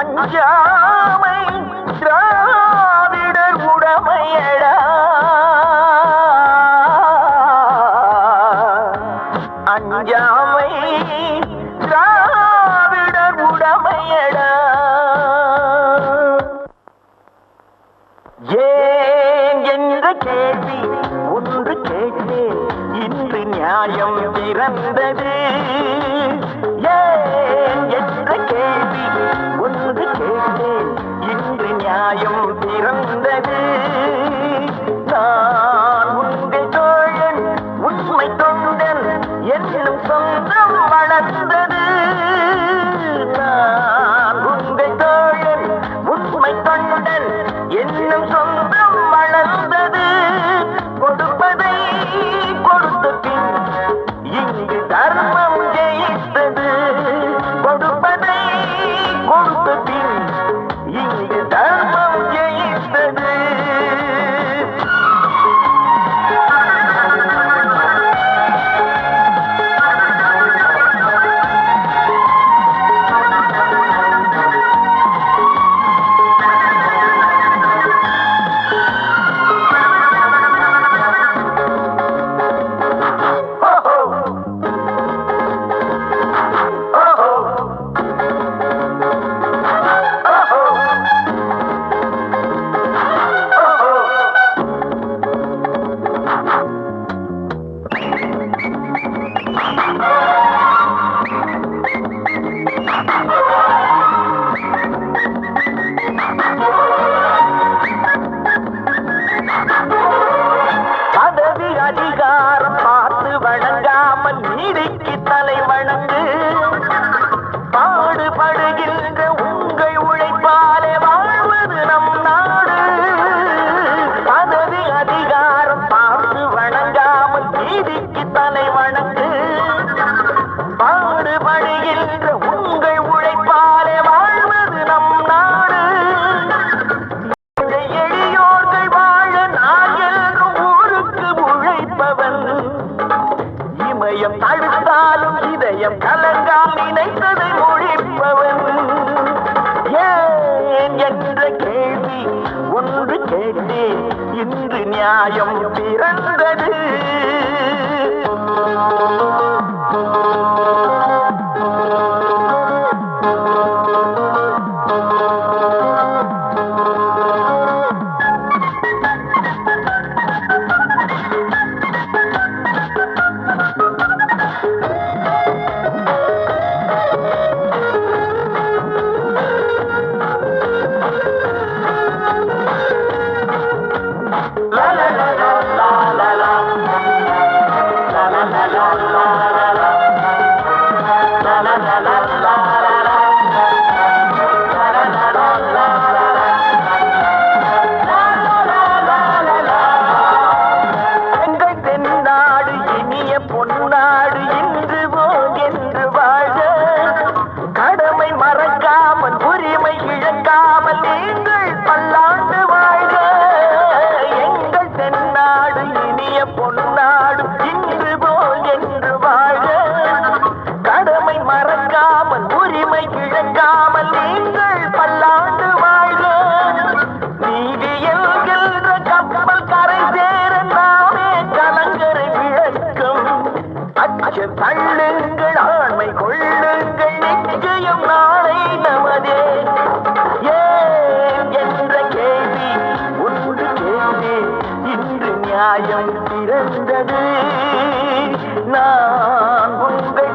அஞ்சாமை திராவிடர் உடமையடா. அஞ்சாமை திராவிடர் உடமையடா. ஏன் என்ற கேள்வி ஒன்று கேட்டேன் இன்று நியாயம் பிறந்தது. மாயம் இதயம் தடுத்தாலும் இதயம் கலங்கால் நினைத்ததை மொழிப்பவன் ஏன் என்ற கேள்வி ஒன்று கேட்டேன் இன்று நியாயம் பிறந்தது. மறக்காமல் உரிமை இழக்காமல் நீங்கள் பல்லாண்டு வாழ்க. நீதி என்கின்ற கப்பல் கரை சேர நாமே கலங்கரை விளக்கம். அச்சம் தள்ளுங்கள் ஆண்மை கொள்ளுங்கள் நிச்சயம் நாளை நமதே. ஏன் என்ற கேள்வி உண்டு கேள்வி இன்று நியாயம் பிறந்தது. நான் உங்கள்